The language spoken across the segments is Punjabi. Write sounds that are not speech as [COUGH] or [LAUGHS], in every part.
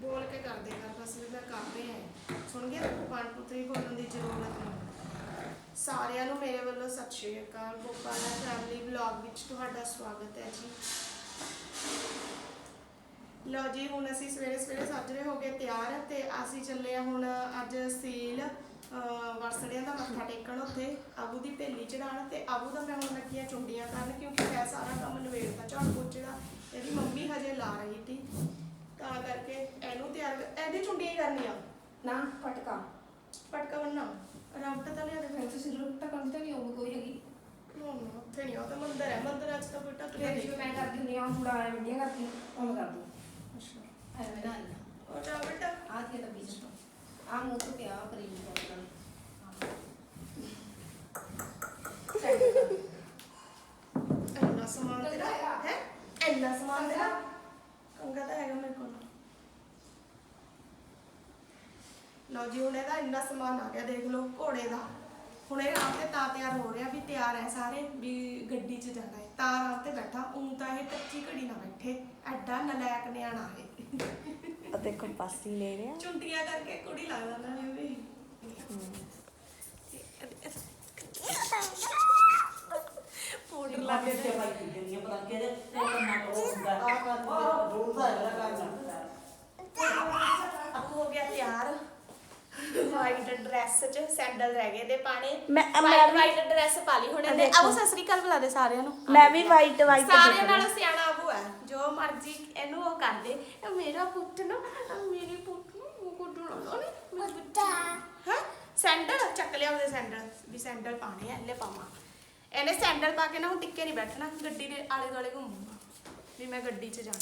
ਬੋਲ ਕੇ ਕਰਦੇ ਕਰ ਬਸ ਮੈਂ ਕਰਦੇ ਆ ਸੁਣ ਗਿਆ ਵਨ ਟੂ ਬੋਲਣ ਦੀ ਜ਼ਰੂਰਤ ਨਹੀਂ। ਸਾਰਿਆਂ ਨੂੰ ਮੇਰੇ ਵੱਲੋਂ ਸਤਿ ਸ਼੍ਰੀ ਅਕਾਲ। ਗੋਪਾਲਾ ਫੈਮਿਲੀ ਵਲੌਗ ਵਿੱਚ ਤੁਹਾਡਾ ਸਵਾਗਤ ਹੈ ਜੀ। ਲਓ ਜੀ ਹੁਣ ਅਸੀਂ ਸਵੇਰੇ ਸਵੇਰੇ ਸਾਜਰੇ ਹੋ ਗਏ ਤਿਆਰ ਤੇ ਅਸੀਂ ਚੱਲੇ ਆ ਹੁਣ ਅੱਜ ਸੀਲ ਅਹ, ਵਰਸੜਿਆਂ ਦਾ ਮੱਥਾ ਟੇਕਣ ਉੱਥੇ ਆਬੂ ਦੀ ਭੇਲੀ ਚੜਾਉਣ ਤੇ ਆਬੂ ਦਾ ਮੈਂ ਹੁਣ ਲੱਗੀਆਂ ਚੁੰਡੀਆਂ ਕਰਨ ਕਿਉਂਕਿ ਮੈਂ ਸਾਰਾ ਕੰਮ ਨਵੇੜਤਾ ਝਾੜ ਪੋਚੇ ਦਾ ਇਹਦੀ ਮੰਮੀ ਹਜੇ ਲਾ ਰਹੀ ਸੀ। ਤਾਂ ਕਰਕੇ ਇਹਨੂੰ ਤਿਆਰ ਕਰ- ਇਹਦੀ ਚੁੰਡੀਆਂ ਹੀ ਕਰਨੀਆਂ। ਨਾ ਪਟਕਾ। ਪਟਕਾ ਬੰਨਾ ਰਾਮਟ ਤਾਂ ਲਿਆ ਦੇ ਫਿਰ ਤੁਸੀਂ ਰੁੱਟ ਕੰਮ ਤਾਂ ਨਹੀਂ ਹੋਊ ਕੋਈ ਹੈਗੀ। ਫਿਰ ਉੱਥੇ ਨਹੀਂ ਉਹ ਤਾਂ ਮੰਦਰ ਹੈ। ਮੰਦਰ ਅੱਜ ਤਾਂ ਕੋਈ ਟੱਕ ਫਿਰ ਜਿਵੇਂ ਮੈਂ ਕਰਦੀ ਹੁੰਦੀ ਹਾਂ ਥੋੜਾ ਐ ਵੱਡੀਆਂ ਕਰਦੀ ਉਹ ਕਰ ਦੂੰ। ਅੱਛਾ। ਐਵੇਂ ਨਾ ਆਈ ਉਹ ਜਾ ਬੇਟਾ ਆ ਕੇ ਤਾਂ ਬੀਜ ਤੋਂ। ਆ ਮੂੰਹ ਤੋਂ ਪਿਆ ਕਰੀਮ ਪਾਉਡਰ ਇੰਨਾ ਸਮਾਨ ਤੇਰਾ ਹੈ? ਇੰਨਾ ਸਮਾਨ ਤੇਰਾ ਕੰਗਾ ਤਾਂ ਹੈਗਾ ਮੇਰੇ ਕੋਲ ਲਓ ਜੀ ਹੁਣ ਇਹਦਾ ਇੰਨਾ ਸਮਾਨ ਆ ਗਿਆ ਦੇਖ ਲਓ ਘੋੜੇ ਦਾ। ਹੁਣ ਇਹ ਰਾਤ ਤੇ ਤਾਂ ਤਿਆਰ ਹੋ ਰਿਹਾ ਵੀ ਤਿਆਰ ਹੈ ਸਾਰੇ ਵੀ ਗੱਡੀ 'ਚ ਜਾਣਾ ਹੈ। ਤਾਂ ਰਾਤ ਤੇ ਬੈਠਾ ਉਂ ਤਾਂ ਇਹ ਕੱਚੀ ਘੜੀ ਨਾ ਬੈਠੇ ਐਡਾ ਨਲਾਇਕ ਨਿਆਣਾ ਹੈ ਉਹ ਦੇਖੋ ਪਾਸੀ ਲੈ ਰਿਹਾ। ਚੁੰਟੀਆਂ ਕਰਕੇ ਕੁੜੀ ਲੱਗਦਾ ਨਾ ਇਹ ਵੀ। ਪਾਊਡਰ ਲਾ ਕੇ ਅਬ ਹੋ ਗਿਆ ਤਿਆਰ। ਵਾਈਟ ਡਰੈਸ ਚ ਸੈਂਡਲ ਰਹਿ ਗਏ ਤੇ ਪਾਣੇ। ਮੈਂ- ਮੈਂ ਵਾਈਟ ਵੀ- ਵਾਈਟ ਡਰੈਸ ਪਾ ਲਈ ਹੁਣ ਇਹਨੇ ਦੇਖੋ। ਅਬੂ ਸਤਿ ਸ੍ਰੀ ਅਕਾਲ ਬੁਲਾ ਦੇ ਸਾਰਿਆਂ ਨੂੰ। ਮੈਂ ਵੀ ਵਾਈਟ ਵਾਈਟ ਸਾਰਿਆਂ ਨਾਲ ਸਿਆਣਾ ਅਬੂ ਹੈ। ਜੋ ਮਰਜ਼ੀ ਇਹਨੂੰ ਉਹ ਕਰ ਦੇ। ਇਹ ਮੇਰਾ ਪੁੱਤ ਨਾ ਇਹ ਮੇਰੀ ਪੁੱਤ ਨੂੰ ਕੁੱਟੂ ਨਾ ਲੋ ਨੀ ਮੈਂ ਪੁੱਤ ਹੈ? ਸੈਂਡਲ? ਚੱਕ ਲਿਆ ਉਹਦੇ ਸੈਂਡਲ। ਵੀ ਸੈਂਡਲ ਪਾਣੇ ਆ ਲੈ ਪਾਵਾਂ। ਇਹਨੇ ਸੈਂਡਲ ਪਾ ਕੇ ਨਾ ਹੁਣ ਟਿੱਕੇ ਨਹੀਂ ਬੈਠਣਾ। ਗੱਡੀ ਦੇ ਆਲੇ ਦੁਆਲੇ ਘੁੰਮੂਗਾ। ਵੀ ਮੈਂ ਗੱਡੀ 'ਚ ਜਾਣਾ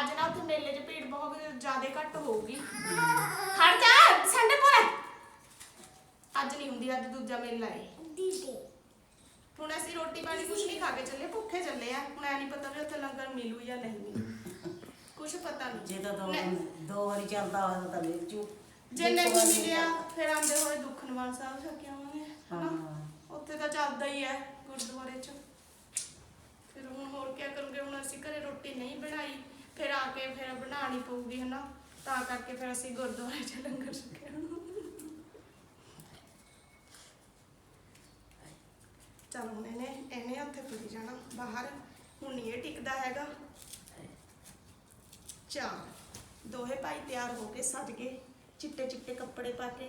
ਅੱਜ ਨਾ ਉੱਥੇ ਮੇਲੇ 'ਚ ਭੀੜ ਬਹੁਤ ਜ਼ਿਆਦਾ ਘੱਟ ਹੋਊਗੀ। ਖੜ ਜਾ ਸੈਂਡਲ ਪਾ ਲੈ ਅੱਜ ਨਹੀਂ ਹੁੰਦੀ ਅੱਜ ਦੂਜਾ ਮੇਲਾ ਹੈ ਹੁਣ ਅਸੀਂ ਰੋਟੀ ਪਾਣੀ ਕੁਝ ਨਹੀਂ ਖਾ ਕੇ ਚੱਲੇ ਭੁੱਖੇ ਚੱਲੇ ਆ। ਹੁਣ ਐ ਨਹੀਂ ਪਤਾ ਵੀ ਉੱਥੇ ਲੰਗਰ ਮਿਲੂ ਜਾਂ ਨਹੀਂ। ਕੁਝ ਪਤਾ ਨਹੀਂ। ਜੇ ਤਾਂ ਦੋ ਵਾਰੀ ਚੱਲਦਾ ਹੋਇਆ ਤਾਂ ਮਿਲ ਜੂ। ਜੇ ਨਹੀਂ ਮਿਲਿਆ ਫਿਰ ਆਂਦੇ ਹੋਏ ਦੁੱਖ ਨਿਵਾਰਨ ਸਾਹਿਬ ਛੱਕ ਆਵਾਂਗੇ? ਹਾਂ। ਉੱਥੇ ਤਾਂ ਚੱਲਦਾ ਹੀ ਹੈ ਗੁਰਦੁਆਰੇ 'ਚ ਫਿਰ ਹੁਣ ਹੋਰ ਕੀ ਕਰੂਗੇ ਹੁਣ ਅਸੀਂ ਘਰੇ ਰੋਟੀ ਨਹੀਂ ਬਣਾਈ ਫਿਰ ਆ ਕੇ ਫਿਰ ਬਣਾਉਣੀ ਪਊਗੀ ਹਨਾ, ਤਾਂ ਕਰਕੇ ਫਿਰ ਅਸੀਂ ਗੁਰਦੁਆਰੇ 'ਚ ਲੰਗਰ ਛਕਿਆ। ਚਲ ਹੁਣ ਇਹਨੇ ਇਹਨੇ ਉੱਥੇ ਫਿਰੀ ਜਾਣਾ ਬਾਹਰ, ਹੁਣ ਇਹ ਟਿਕਦਾ ਹੈਗਾ। ਚਾਰ ਦੋਹੇ ਭਾਈ ਤਿਆਰ ਹੋ ਕੇ ਸੱਜ ਗਏ, ਚਿੱਟੇ ਚਿੱਟੇ ਕੱਪੜੇ ਪਾ ਕੇ।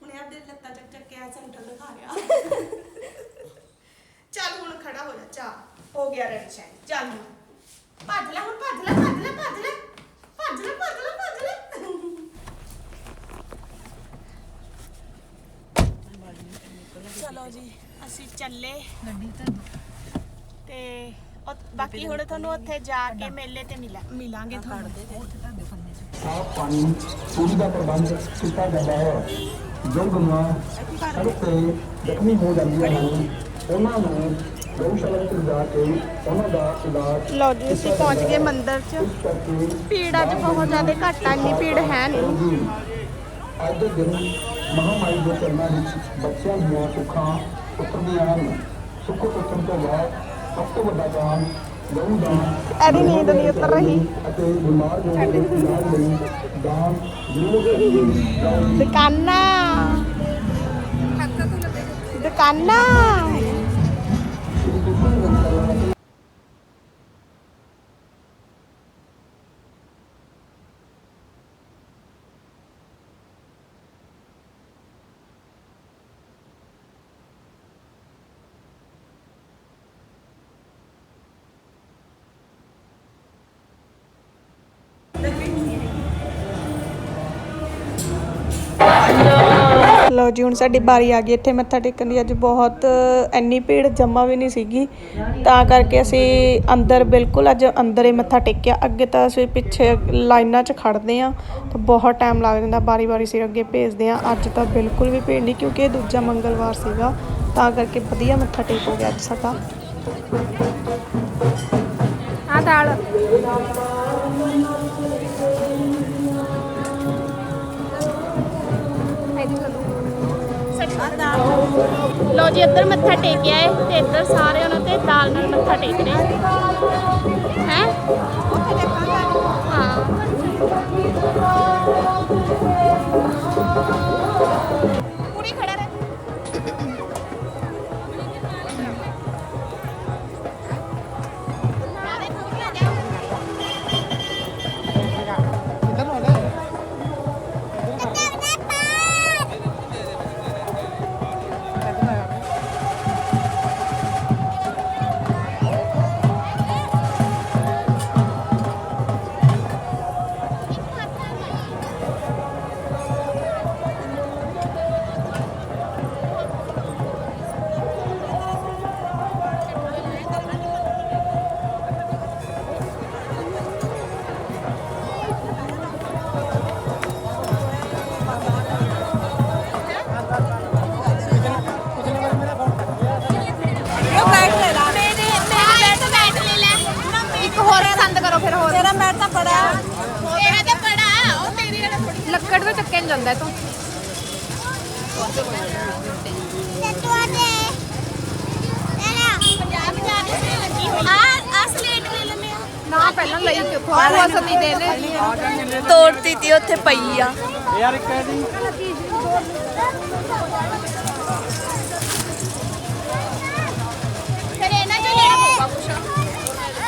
ਹੁਣ ਇਹ ਆਪਦੇ ਲੱਤਾਂ ਚੱਕ ਚੱਕ ਕੇ ਆ ਸੈਂਟਰ ਦਿਖਾ ਰਿਹਾ। ਚੱਲ ਹੁਣ ਖੜਾ ਹੋ ਜਾ ਚਾ ਹੋ ਗਿਆ ਰੈਡ ਚੈਨ ਚੱਲ ਹੁਣ। ਭੱਜ ਲੈ ਹੁਣ ਭੱਜ ਲੈ ਭੱਜ ਲੈ ਭੱਜ ਲੈ। ਭੱਜ ਲੈ ਭੱਜ ਲੈ ਭੱਜ ਲੈ। ਚਲੋ ਜੀ ਅਸੀਂ ਚੱਲੇ। ਗੱਡੀ ਤਾਂ ਤੇ ਉਹ- ਬਾਕੀ ਹੁਣ ਤੁਹਾਨੂੰ ਉੱਥੇ ਜਾ ਕੇ ਮੇਲੇ ਤੇ ਮਿਲਾ ਮਿਲਾਂਗੇ ਤੁਹਾਨੂੰ। ਸਾਫ਼ ਪਾਣੀ ਪੂਰੀ ਦਾ ਪ੍ਰਬੰਧ ਕੀਤਾ ਜਾਂਦਾ ਹੈ। ਜੋ ਗਊਆਂ ਸੜਕ ਤੇ ਜ਼ਖਮੀ ਹੋ ਜਾਂਦੀਆਂ ਹਨ। ਉਹਨਾਂ ਨੂੰ ਗਊਸ਼ਾਲਾ ਵਿੱਚ ਲਿਜਾ ਕੇ ਉਹਨਾਂ ਦਾ ਇਲਾਜ ਲਓ ਜੀ ਅਸੀਂ ਪਹੁੰਚ ਗਏ ਮੰਦਿਰ 'ਚ। ਭੀੜ ਅੱਜ ਬਹੁਤ ਜ਼ਿਆਦਾ ਘੱਟ ਆ ਇੰਨੀ ਭੀੜ ਹੈ ਨਹੀਂ। ਅੱਜ ਦੇ ਦਿਨ ਮਹਾਮਾਰੀ ਦੇ ਚਰਨਾਂ ਵਿੱਚ ਬੱਚਿਆਂ ਦੀਆਂ ਸੁੱਖਾਂ ਉਤਰਦੀਆਂ ਹਨ। ਸੁੱਖ ਉਤਰਨ ਤੋਂ ਬਾਅਦ ਸਭ ਤੋਂ ਵੱਡਾ ਦਾਨ ਗਊ ਦਾਨ ਇਹਦੀ ਨੀਂਦ ਨਹੀਂ ਉਤਰ ਰਹੀ। ਅਤੇ ਬਿਮਾਰ ਲੋਕਾਂ ਦੇ ਇਲਾਜ ਲਈ ਦਾਨ ਜ਼ਰੂਰ ਦਾਨ ਦੁਕਾਨਾਂ। ਦੁਕਾਨਾਂ ਲੋ ਜੀ, ਹੁਣ ਸਾਡੀ ਬਾਰੀ ਆ ਗਈ, ਇੱਥੇ ਮੱਥਾ ਟੇਕਣ ਦੀ। ਅੱਜ ਬਹੁਤ ਇੰਨੀ ਭੀੜ ਜਮਾ ਵੀ ਨਹੀਂ ਸੀਗੀ। ਤਾਂ ਕਰਕੇ ਅਸੀਂ ਅੰਦਰ, ਬਿਲਕੁਲ ਅੱਜ ਅੰਦਰ ਹੀ ਮੱਥਾ ਟੇਕਿਆ। ਅੱਗੇ ਤਾਂ ਅਸੀਂ ਪਿੱਛੇ ਲਾਈਨਾਂ 'ਚ ਖੜਦੇ ਆ ਤਾਂ ਬਹੁਤ ਟਾਈਮ ਲੱਗ ਜਾਂਦਾ ਬਾਰੀ ਬਾਰੀ ਸਿਰ ਅੱਗੇ ਭੇਜਦੇ ਆ ਅੱਜ ਤਾਂ ਬਿਲਕੁਲ ਵੀ ਭੀੜ ਨਹੀਂ, ਕਿਉਂਕਿ ਇਹ ਦੂਜਾ ਮੰਗਲਵਾਰ ਸੀਗਾ। ਤਾਂ ਕਰਕੇ ਵਧੀਆ ਮੱਥਾ ਟੇਕ ਹੋ ਗਿਆ ਅੱਜ ਸਾਡਾ। ਆ ਦਾਲ। ਲੋ ਜੀ, ਇੱਧਰ ਮੱਥਾ ਟੇਕਿਆ ਏ ਤੇ ਇੱਧਰ ਸਾਰੇ ਉਹਨਾਂ ਤੇ ਦਾਲ ਨਾਲ ਮੱਥਾ ਟੇਕ ਰਹੇ। ਹੈ? ਹਾਂ। ਲੱਕੜ ਤੋਂ ਚੱਕਿਆ ਨੀ ਜਾਂਦਾ ਤੂੰ। ਨਾ ਪਹਿਲਾਂ ਲਈ ਤੇ ਖਵਾ ਵਸਤੀ ਦੇ ਦੇ ਤੋੜਤੀ ਤੀ ਉੱਥੇ ਪਈ ਆ। ਲੈਣਾ ਪਊਗਾ ਕੁਛ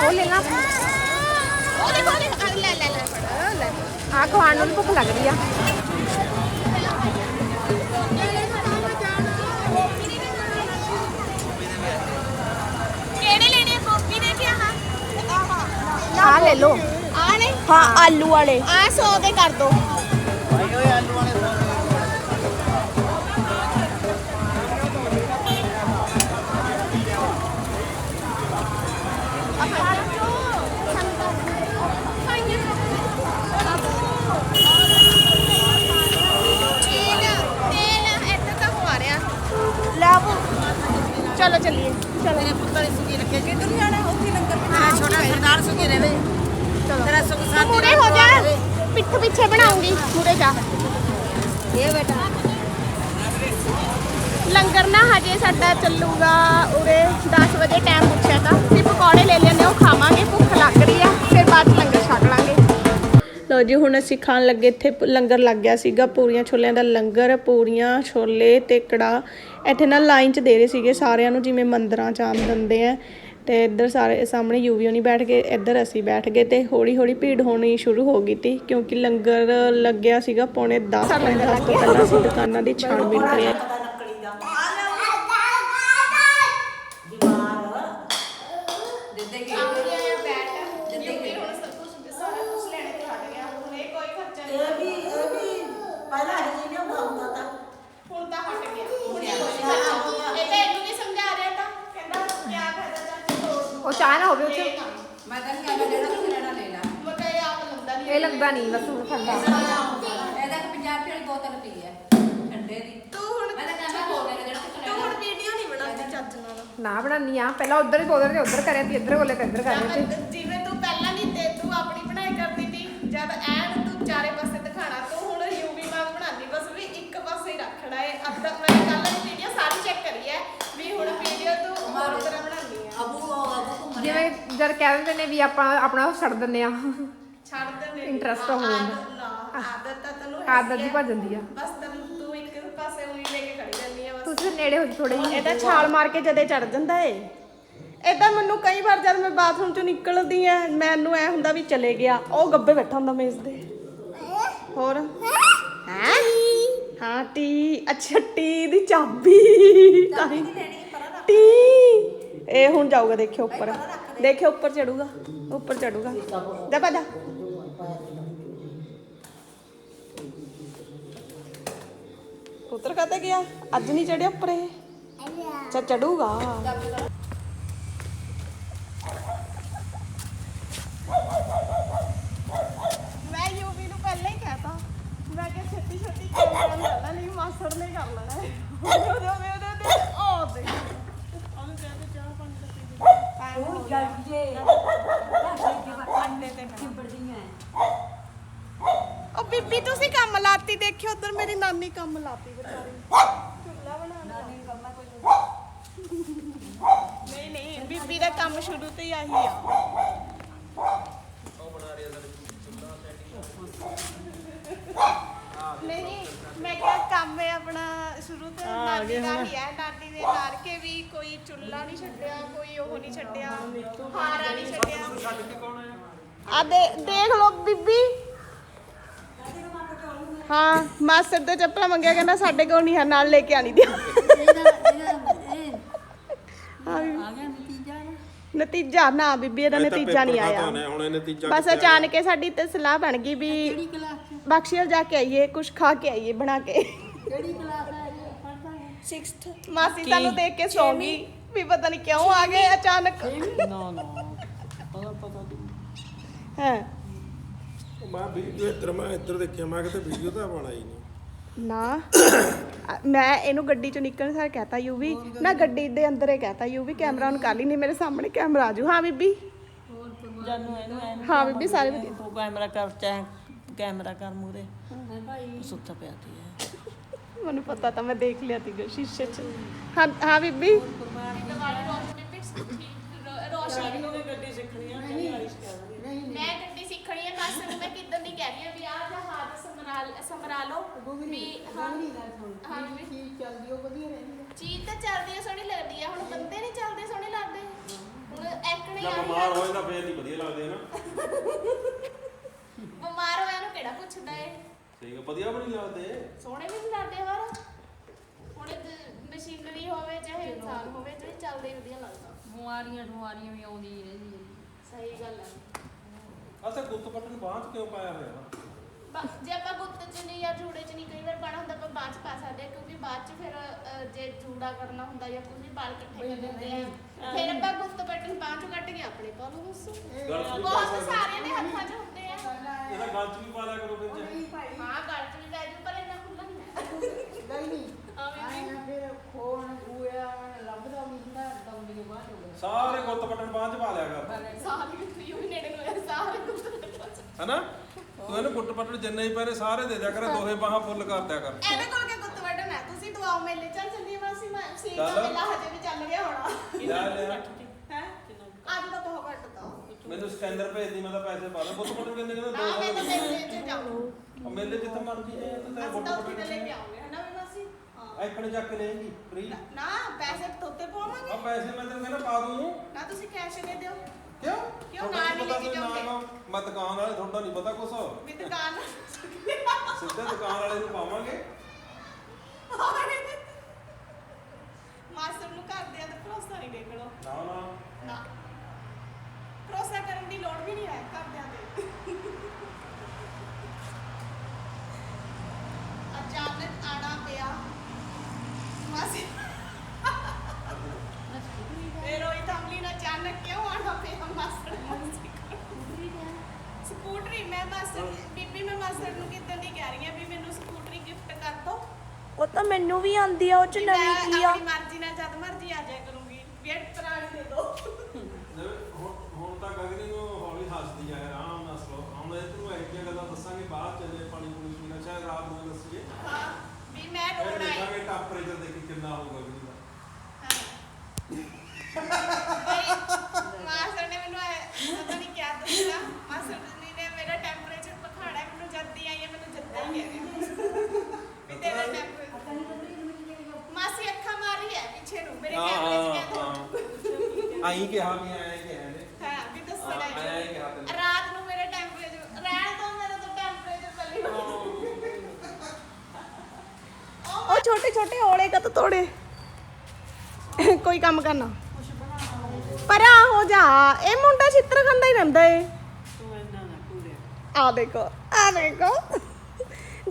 ਉਹ ਲੈ। ਆ ਖਵਾਣ ਨੂੰ ਭੁੱਖ ਲੱਗ ਰਹੀ ਆ। ਕਿਹੜੇ ਲੈਣੇ ਗੋਭੀ ਦੇ ਕਿ ਆਹ ਆ ਲੈ ਲੋ ਆ ਨੇ ਹਾਂ ਆਲੂ ਵਾਲੇ। ਆ 100 ਦੇ ਕਰ ਦੋ। ਚਲੋ ਚੱਲੀਏ। ਚਲੋ। ਮੇਰੇ ਪੁੱਤਰ ਸੁਗੀ ਰੱਖੇ ਜੇ ਤੂੰ ਜਾਣਾ? ਉੱਥੇ ਲੰਗਰ ਮੈਂ ਛੋਟਾ ਸਰਦਾਰ ਸੁਗੀ ਰਵੇ ਤੇਰਾ ਸੁਖ ਸਾਥੀ ਮੂਰੇ ਹੋ ਜਾ। ਪਿੱਠ ਪਿੱਛੇ ਬਣਾਉਂਗੀ। ਮੂਰੇ ਜਾ। ਇਹ ਬੇਟਾ। ਲੰਗਰ ਨਾ ਹਜੇ ਸਾਡਾ ਚੱਲੂਗਾ ਉਰੇ 10 ਵਜੇ ਟਾਈਮ ਪੁੱਛਿਆ ਤਾਂ। ਅਸੀਂ ਪਕੌੜੇ ਲੈ ਲੈਣੇ ਉਹ ਖਾਵਾਂਗੇ ਭੁੱਖ ਲੱਗ ਰਹੀ ਆ। ਫਿਰ ਬਾਅਦ ਲੰਗਰ ਜੀ, ਹੁਣ ਅਸੀਂ ਖਾਣ ਲੱਗੇ ਇੱਥੇ ਪ- ਲੰਗਰ ਲੱਗ ਗਿਆ ਸੀਗਾ। ਪੂਰੀਆਂ ਛੋਲਿਆਂ ਦਾ ਲੰਗਰ, ਪੂਰੀਆਂ ਛੋਲੇ ਤੇ ਕੜਾ ਇੱਥੇ ਨਾ ਲਾਈਨ 'ਚ ਦੇ ਰਹੇ ਸੀਗੇ ਸਾਰਿਆਂ ਨੂੰ, ਜਿਵੇਂ ਮੰਦਰਾਂ 'ਚ ਆਮ ਦਿੰਦੇ ਆ ਤੇ ਇੱਧਰ ਸਾਰੇ ਸਾਹਮਣੇ ਯੂਵੀਓ ਨਹੀਂ ਬੈਠ ਗਏ, ਇੱਧਰ ਅਸੀਂ ਬੈਠ ਗਏ ਤੇ ਹੌਲੀ ਹੌਲੀ ਭੀੜ ਹੋਣੀ ਸ਼ੁਰੂ ਹੋ ਗਈ ਤੀ, ਕਿਉਂਕਿ ਲੰਗਰ ਲੱਗਿਆ ਸੀਗਾ ਪੌਣੇ 10 ਪੌਣੇ 10 ਤੋਂ ਪਹਿਲਾਂ ਅਸੀਂ ਦੁਕਾਨਾਂ ਦੀ ਛਾਣਬੀਨ ਕਰੀ ਪਤਾ ਲੱਕੜੀ ਦਾ ਦੀਵਾਰ ਦਿੱਦੇ ਗਏ ਦਿੱਦੇ ਗਏ ਇਹ ਵੀ ਇਹ ਵੀ ਪਹਿਲਾਂ ਹੀ ਜੀ ਲਿਆਉਂਦਾ ਹੁੰਦਾ ਤਾਂ ਹੁਣ ਤਾਂ ਹਟ ਗਿਆ ਹੁਣ ਇਹ ਕੁਛ ਨਹੀਂ ਇਹ ਤਾਂ ਇਹਨੂੰ ਨਹੀਂ ਸਮਝਾ ਰਿਹਾ ਤਾਂ ਕਹਿੰਦਾ ਕੀ ਫਾਇਦਾ ਚਾਚੀ ਉਹ ਚਾਹ ਨਾ ਹੋਵੇ ਉਹ ਚ ਮੈਂ ਤਾਂ ਨਹੀਂ ਆਉਂਦਾ ਜਿਹੜਾ ਤੁਸੀਂ ਲੈਣਾ ਲੈ ਲਾ ਮੈਂ ਕਿਹਾ ਇਹ ਆਪ ਲੰਦਾ ਨਹੀਂ ਇਹ ਲੱਗਦਾ ਨਹੀਂ ਬਸ ਹੁਣ ਖੰਡਾ ਇਹਦਾ ਕਿ 50 ਰੁਪਏ ਵਾਲੀ ਬੋਤਲ ਪੀ ਹੈ ਠੰਡੇ ਦੀ। ਤੂੰ ਹੁਣ ਮੈਂ ਤਾਂ ਕਹਿੰਦਾ ਹੋ ਗਿਆ ਜਿਹੜਾ ਤੁਸੀਂ ਤੂੰ ਹੁਣ ਵੀਡੀਓ ਨਹੀਂ ਬਣਾਉਂਦੀ ਚੱਜ ਨਾਲ। ਨਾ ਬਣਾਨੀ ਆ ਪਹਿਲਾਂ ਉਧਰ ਹੀ ਬੋਲਦੇ ਤੇ ਉਧਰ ਕਰਿਆ ਤੀ ਇੱਧਰ ਬੋਲੇ ਤੇ ਇੱਧਰ ਕਰ ਰਹੇ ਤੇ ਜਿਵੇਂ ਤੂੰ ਪਹਿਲਾਂ ਨਹੀਂ ਤੇ ਤੂੰ ਆਪਣੀ ਬਣਾਈ ਕਰਦੀ ਸੀ ਜਦ ਐਨ ਤੂੰ ਚਾਰੇ ਪਾਸੇ ਦਿਖਾਣਾ ਤੂੰ ਹੁਣ ਯੂਵੀ ਮਾਗ ਬਣਾਉਂਦੀ ਬਸ ਵੀ ਇੱਕ ਪਾਸੇ ਹੀ ਰੱਖਣਾ ਹੈ ਅੱਧਾ ਮੈਂ ਕੱਲ ਦੀ ਵੀਡੀਓ ਸਾਰੀ ਚੈੱਕ ਕਰੀ ਹੈ ਵੀ ਹੁਣ ਵੀਡੀਓ ਤੂੰ ਹੋਰ ਤਰ੍ਹਾਂ ਬਣਾਉਣੀ ਹੈ ਅਬੂ ਅਬੂ ਜਿਵੇਂ ਜਦ ਕਹਿ ਦਿੰਦੇ ਨੇ ਵੀ ਆਪਾਂ ਆਪਣਾ ਛੱਡ ਦਿੰਦੇ ਆ। ਛੱਡ Interest ਹੋ ਜਾਂਦਾ। ਆਦਤ ਤਾਂ ਤੈਨੂੰ ਆਦਤ ਦੀ ਭੱਜ ਜਾਂਦੀ ਆ। ਬਸ ਤੈਨੂੰ ਤੂੰ ਇੱਕ ਪਾਸੇ ਉਹੀ ਲੈ ਕੇ ਖੜੀ ਰਹਿੰਦੀ ਆ ਬਸ। ਤੁਸੀਂ ਨੇੜੇ ਹੋ ਥੋੜੇ ਜਿਹੇ ਇਹਦਾ ਛਾਲ ਮਾਰ ਕੇ ਜਦੇ ਚੜ ਜਾਂਦਾ ਏ। ਏਦਾਂ ਮੈਨੂੰ ਕਈ ਵਾਰ ਜਦ ਮੈਂ ਬਾਥਰੂਮ ਚੋਂ ਨਿਕਲਦੀ ਆ ਮੈਨੂੰ ਐ ਹੁੰਦਾ ਵੀ ਚਲੇ ਗਿਆ। ਉਹ ਗੱਬੇ ਬੈਠਾ ਹੁੰਦਾ ਮੇਜ਼ ਦੇ। ਹੋਰ? ਹੈ? ਹਾਂ ਟੀ। ਅੱਛਾ ਟੀ ਦੀ ਚਾਬੀ। ਤਾਂ ਹੀ ਟੀ। ਇਹ ਹੁਣ ਜਾਊਗਾ ਦੇਖਿਓ ਉੱਪਰ। ਦੇਖਿਓ ਉੱਪਰ ਚੜੂਗਾ। ਉੱਪਰ ਚੜੂਗਾ। ਜਾ ਭਾ ਜਾ। ਪੁੱਤਰ ਕਹਤੇ ਗਿਆ? ਅੱਜ ਨਹੀਂ ਚੜਿਆ ਉੱਪਰ? ਇਹ ਅੱਛਾ ਚੜੂਗਾ। ਮੈਂ ਯੂਵੀ ਨੂੰ ਪਹਿਲਾਂ ਹੀ ਕਹਿਤਾ ਮੈਂ ਕਿਹਾ ਛੇਤੀ ਛੇਤੀ ਕੰਮ ਕਰ ਲੈਣਾ ਨਹੀਂ ਮਾਸੜ ਨੇ ਕਰ ਲੈਣਾ। ਹੈ ਉਹਦੇ ਉਹਦੇ ਉਹਦੇ ਉਹਦੇ ਉਹ ਦੇ ਉਹਨੂੰ ਕਹਿ ਦੇ ਚਾਹ ਪਾਣੀ ਦਾ ਪੀ ਦੇ ਟਾਈਮ ਹੋ ਗਿਆ ਉਹ ਬੀਬੀ ਤੁਸੀਂ ਕੰਮ ਲਾਤੀ ਦੇਖਿਓ ਉਧਰ ਮੇਰੀ ਨਾਨੀ ਕੰਮ ਲਾਤੀ ਵਿਚਾਰੀ। ਚੁੱਲ੍ਹਾ ਬਣਾਉਣਾ ਨਹੀਂ ਨਹੀਂ ਬੀਬੀ ਦਾ ਕੰਮ ਸ਼ੁਰੂ ਤੋਂ ਹੀ ਆਹੀ ਆ। ਨਹੀਂ ਮੈਂ ਕਿਹਾ ਕੰਮ ਹੈ ਆਪਣਾ ਸ਼ੁਰੂ ਤੋਂ ਨਾਨੀ ਦਾ ਹੀ ਹੈ ਨਾਨੀ ਦੇ ਨਾਲ ਕੇ ਵੀ ਕੋਈ ਚੁੱਲ੍ਹਾ ਨਹੀਂ ਛੱਡਿਆ ਕੋਈ ਉਹ ਨਹੀਂ ਛੱਡਿਆ ਹਾਰਾ ਨਹੀਂ ਛੱਡਿਆ। ਆ ਦੇ ਦੇਖ ਲਓ ਬੀਬੀ। ਹਾਂ ਮਾਸਟਰ ਦੇ ਚੱਪਲਾਂ ਮੰਗਿਆ ਕਹਿੰਦਾ ਸਾਡੇ ਕੋਲ ਨਹੀਂ ਹੈ ਨਾਲ ਲੈ ਕੇ ਆਣੀ ਦਿਆ ਹਾਂ। ਬੀਬੀ। ਨਤੀਜਾ ਨਾ ਬੀਬੀ ਇਹਦਾ ਨਤੀਜਾ ਨਹੀਂ ਆਇਆ। ਹੁਣ ਇਹ ਨਤੀਜਾ ਬਸ ਅਚਾਨਕ ਹੀ ਸਾਡੀ ਤੇ ਸਲਾਹ ਬਣ ਗਈ ਵੀ ਬਖਸ਼ੀਲ ਜਾ ਕੇ ਆਈਏ ਕੁਝ ਖਾ ਕੇ ਆਈਏ ਬਣਾ ਕੇ। ਕਿਹੜੀ ਕਲਾਸ ਹੈ ਇਹ? ਪੜਦਾ ਹੈ? ਮਾਸੀ ਸਾਨੂੰ ਦੇਖ ਕੇ ਸੌਂ ਗਈ ਵੀ ਪਤਾ ਨਹੀਂ ਕਿਉਂ ਆ ਗਏ ਅਚਾਨਕ। ਨਾ ਨਾ ਪਤਾ ਪਤਾ ਹਾਂ। ਮੈਂ ਵੀਡੀਓ ਇੱਧਰ ਮੈਂ ਇੱਧਰ ਦੇਖਿਆ ਮੈਂ ਕਿਤੇ ਵੀਡੀਓ ਤਾਂ ਬਣਾ ਹੀ ਨਹੀਂ। ਨਾ। ਅ, ਮੈਂ ਇਹਨੂੰ ਗੱਡੀ ਚੋਂ ਨਿਕਲਣ ਸਾਰ ਕਹਤਾ ਯੂਵੀ ਨਾ ਗੱਡੀ ਦੇ ਅੰਦਰ ਹੀ ਕਹਤਾ ਯੂਵੀ ਕੈਮਰਾ ਔਨ ਕਰ ਲਈ ਨਹੀਂ ਮੇਰੇ ਸਾਹਮਣੇ ਕੈਮਰਾ ਆਜੂ ਹਾਂ ਬੀਬੀ। ਜਾਨੂੰ ਇਹਨੂੰ ਐ ਹਾਂ ਬੀਬੀ ਸਾਰੇ ਵਧੀਆ। ਤੂੰ ਕੈਮਰਾ ਕਰ ਚਾਹ ਕੈਮਰਾ ਕਰ ਮੂਰੇ ਸੁੱਤਾ ਪਿਆ ਤੀ ਹੈ ਮੈਨੂੰ ਪਤਾ ਤਾਂ ਮੈਂ ਦੇਖ ਲਿਆ ਸੀਗਾ ਸ਼ੀਸ਼ੇ 'ਚ। ਹਾਂ ਹਾਂ ਬੀਬੀ। ਮੈਂ ਗੱਡੀ ਸਿੱਖਣੀ ਹੈ ਕਿੱਦਾਂ ਦੀ ਕਹਿ ਰਹੀ ਹਾਂ ਵੀ ਆਹ ਜਹਾਜ਼ ਸਮਰਾ ਸਮਰਾ ਲਓ ਵੀ ਹਾਂ ਹਾਂ ਵੀ ਚੀਜ਼ ਚੱਲਦੀ ਉਹ ਵਧੀਆ ਰਹਿੰਦੀ ਚੀਜ਼ ਤਾਂ ਚੱਲਦੀ ਹੈ ਸੋਹਣੀ ਲੱਗਦੀ ਹੈ ਹੁਣ ਬੰਦੇ ਨਹੀਂ ਚੱਲਦੇ ਸੋਹਣੇ ਲੱਗਦੇ। ਹੁਣ ਐਕਣੇ ਜਾਂ ਬਿਮਾਰ ਹੋਏ ਤਾਂ ਫੇਰ ਨਹੀਂ ਵਧੀਆ ਲੱਗਦੇ ਨਾ [LAUGHS] ਬਿਮਾਰ ਹੋਇਆ ਨੂੰ ਕਿਹੜਾ ਪੁੱਛਦਾ ਏ ਠੀਕ ਹੈ ਵਧੀਆ ਵੀ ਨਹੀਂ ਲੱਗਦੇ। ਸੋਹਣੇ ਵੀ ਨਹੀਂ ਲੱਗਦੇ ਵਾਰ ਹੁਣ ਮਸ਼ੀਨਰੀ ਹੋਵੇ ਚਾਹੇ ਇਨਸਾਨ ਹੋਵੇ ਜਿਹੜੇ ਚੱਲਦੇ ਵਧੀਆ ਲੱਗਦਾ। ਬਿਮਾਰੀਆਂ ਬਿਮਾਰੀਆਂ ਵੀ ਆਉਂਦੀ ਰਹਿੰਦੀ ਗੁੱਤ ਪੱਟਨ ਬਾਂਹ 'ਚ ਕਿਉਂ ਪਾਇਆ ਹੋਇਆ ਬਾ- ਜੇ ਆਪਾਂ ਗੁੱਤ ਚ ਨਹੀਂ ਜਾਂ ਜੂੜੇ ਚ ਨਹੀਂ ਕਈ ਵਾਰ ਪਾਣਾ ਹੁੰਦਾ ਆਪਾਂ ਬਾਅਦ ਚ ਪਾ ਸਕਦੇ ਹਾਂ ਕਿਉਂਕਿ ਬਾਅਦ ਚ ਫਿਰ ਜੇ ਜੂੜਾ ਕਰਨਾ ਹੁੰਦਾ ਜਾਂ ਕੁਝ ਵੀ ਇਕੱਠੇ ਕਰਨੇ ਹੁੰਦੇ ਆ ਫਿਰ ਆਪਾਂ ਗੁੱਤ ਬਟਨ ਬਾਅਦ ਚ ਕੱਟ ਕੇ ਆਪਣੇ ਪਾ ਲਓ ਬਸ ਵੀ ਪਾ ਬਹੁਤ ਸਕਦੇ ਸਾਰਿਆਂ ਦੇ ਹੱਥਾਂ 'ਚ ਹੁੰਦੇ ਆ। ਇਹਦਾ ਗਲ 'ਚ ਵੀ ਪਾ ਲਿਆ ਕਰੋ ਫਿਰ ਜੇ। ਹਾਂ ਗਲ 'ਚ ਵੀ ਪੈ ਜੂ ਪਰ ਇੰਨਾ ਖੁੱਲਾ ਨਹੀਂ ਹੈ। ਗਈ ਨਹੀਂ। ਆਇਆ ਫਿਰ ਖੋਣ ਖੂਇਆ ਲੱਭਦਾ ਨਹੀਂ ਹੁੰਦਾ ਦਮੜੀ ਬਾਹਰ ਹੋ ਗਿਆ ਸਾਰੇ ਗੁੱਤ ਪੱਟਨ ਬਾਂਹ 'ਚ ਪਾ ਲਿਆ ਕਰ। ਸਾਰੇ ਕਿਤੇ ਯੂ ਨੇੜੇ ਨੂੰ ਆਏ, ਸਾਰੇ ਗੁੱਤ ਬਟਨ ਹੈਨਾ? ਤੂੰ ਇਹਨੂੰ ਗੁੱਟ ਪੱਟਨ ਜਿੰਨੇ ਹੀ ਪੈਰੇ ਸਾਰੇ ਦੇ ਦਿਆ ਕਰ ਦੋਹੇ ਬਾਹਾਂ ਫੁੱਲ ਕਰ ਦਿਆ ਕਰ। ਇਹਦੇ ਕੋਲ ਕੇ ਗੁੱਤ ਬਟਨ ਹੈ ਤੁਸੀਂ ਦਵਾਓ ਮੇਲੇ ਚੱਲ ਚੱਲੀਏ ਮਾਸੀ ਮੈਂ। ਸੀ ਦਾ ਚੱਲ। ਮੇਲਾ ਹਜੇ ਵੀ ਚੱਲ ਰਿਹਾ ਹੋਣਾ। ਲੈ ਲੈ ਹੈ? ਅੱਜ ਤਾਂ ਬਹੁਤ ਘੱਟ ਤਾ। ਮੈਨੂੰ ਸਕੈਨਰ ਭੇਜ ਦੀ ਮੈਂ ਤਾਂ ਪੈਸੇ ਪਾ ਦਾਂ ਗੁੱਤ ਪੱਟਨ ਕਿੰਨੇ ਕਹਿੰਦੇ ਨਾ? ਮੈਂ ਤਾਂ ਦੋ ਮੇਲੇ 'ਚ ਜਾਊਂ ਉਹ ਮੇਲੇ ਜਿੱਥੇ ਮਰਜ਼ੀ ਜਾਏ ਤਾਂ ਤੇਰੇ ਅਸੀਂ ਗੁੱਟ ਤਾਂ ਉੱਥੇ ਪੱਟਨ ਤੇ ਲੈ ਕੇ ਆਉਂਗੇ ਹਨਾ ਵੀ ਮਾਸੀ? ਹਾਂ। ਐਪਣੇ ਚੱਕ ਕੇ ਲੈਂਗੀ ਫ੍ਰੀ ਨਾ ਪੈਸੇ ਤੋਤੇ ਪਾਵਾਂਗੇ ਆ ਪੈਸੇ ਮੈਂ ਤੈਨੂੰ ਕਹਿੰਦਾ ਪਾ ਦੂੰ। ਨਾ ਤੁਸੀਂ ਕੈਸ਼ ਦੇ ਦਿਓ। ਕਿਉਂ? ਕਿਉਂ ਨਾਲ ਕੀ ਹੀ ਪਤਾ ਲੈ ਕੇ ਜਾਓਗੇ? ਮੈਂ ਦੁਕਾਨ ਵਾਲੇ ਤੁਹਾਡਾ ਨਹੀਂ ਪਤਾ ਕੁਛ। ਵੀ ਦੁਕਾਨ ਸਿੱਧਾ ਦੁਕਾਨ ਵਾਲੇ ਨੂੰ ਪਾਵਾਂਗੇ। ਮਾਸਟਰ ਨੂੰ ਘਰ ਦੇ ਤੇ ਭਰੋਸਾ ਨਹੀਂ ਦੇਖ ਲਓ ਨਾ ਨਾ। ਨਾ। ਭਰੋਸਾ ਕਰਨ ਦੀ ਲੋੜ ਵੀ ਨਹੀਂ ਹੈ ਘਰਦਿਆਂ ਤੇ। ਅਚਾਨਕ ਆਣਾ ਪਿਆ ਮਾਸੀ ਇਹ ਰੋਈ ਥੰਮਲੀ ਨਾ ਅਚਾਨਕ ਕਿਉਂ ਆਣਾ ਪਿਆ ਮਾਸਟਰ ਨੂੰ ਸਕੂਟਰੀ ਮੈਂ ਮਾਸਟਰ ਬੀਬੀ ਮੈਂ ਮਾਸਟਰ ਨੂੰ ਕਿਦਾਂ ਦੀ ਕਹਿ ਰਹੀ ਹਾਂ ਵੀ ਮੈਨੂੰ ਸਕੂਟਰੀ ਗਿਫਟ ਕਰ ਦੋ ਉਹ ਤਾਂ ਮੈਨੂੰ ਵੀ ਆਂਦੀ ਆ ਉਹ ਚ ਨਵੀਂ ਕੀ ਆ ਆਪਣੀ ਮਰਜ਼ੀ ਨਾਲ ਜਦ ਮਰਜ਼ੀ ਆ ਜਾਇਆ ਕਰੂੰਗੀ ਵੀ ਇਹ ਪੁਰਾਣੀ ਦੇ ਦੋ ਜਿਵੇਂ ਹੁਣ ਹੁਣ ਤਾਂ ਗਗਨੀ ਨੂੰ ਹੌਲੀ ਹੱਸਦੀ ਆ ਆਰਾਮ ਨਾਲ ਸਲੋ ਹੁਣ ਇਹ ਤੈਨੂੰ ਇਹੋ ਜਿਹੀਆਂ ਗੱਲਾਂ ਦੱਸਾਂਗੇ ਬਾਅਦ ਚੱਲੇ ਪਾਣੀ ਪੂਣੀ ਪੀਣਾ ਚਾਹੇ ਰਾਤ ਨੂੰ ਦੱਸੀਏ ਹਾਂ ਵੀ ਮੈਂ ਫਿਰ ਰੋਣਾ ਹੈ ਦੇਖਾਂਗੇ ਟੈਂਪਰੇਚਰ ਦੇਖੀ ਕਿੰਨਾ ਹੋਊਗਾ ਗਗਨੀ ਦਾ ਮਾਸਟਰ ਨੇ ਮੈਨੂੰ ਇਹ ਪਤਾ ਨਹੀਂ ਕਿਆ ਦੱਸਿਆ ਮਾਸਟਰ ਜੀ ਨੇ ਮੇਰਾ ਟੈਂਪਰੇਚਰ ਪਖਾੜਾ ਹੈ, ਮੈਨੂੰ ਜਲਦੀ ਆਈ ਹੈ ਮੈਨੂੰ ਜਲਦੀ ਹੀ ਹੈ ਵੀ ਤੇਰਾ ਟੈਂਪਰੇਚਰ ਮਾਸੀ ਅੱਖਾਂ ਮਾਰ ਰਹੀ ਹੈ ਪਿੱਛੇ ਨੂੰ ਮੇਰੇ ਹਾਂ ਕੈਮਰੇ 'ਚ ਹਾਂ ਕਿਹਾ ਹਾਂ ਕਿਹਾ ਵੀ ਆਏ ਕਿਹਾ ਨੇ ਹਾਂ ਵੀ ਦੱਸਣਾ ਹਾਂ, ਹੈ ਐਂ ਕਿਹਾ ਤੈਨੂੰ। ਰਾਤ ਨੂੰ ਮੇਰਾ ਟੈਂਪਰੇਚਰ ਰਹਿਣ ਤੋਂ ਮੇਰਾ ਤਾਂ ਟੈਂਪਰੇਚਰ ਪਹਿਲੀ ਉਹ ਛੋਟੇ ਛੋਟੇ ਔਲੇ ਕਦ ਤੋੜੇ। ਕੋਈ ਕੰਮ ਕਰਨਾ। ਪਰਾ ਹੋ ਜਾ ਇਹ ਮੁੰਡਾ ਚਿੱਤਰ ਖਾਂਦਾ ਹੀ ਰਹਿੰਦਾ ਏ। ਆ ਦੇਖੋ ਆ ਦੇਖੋ।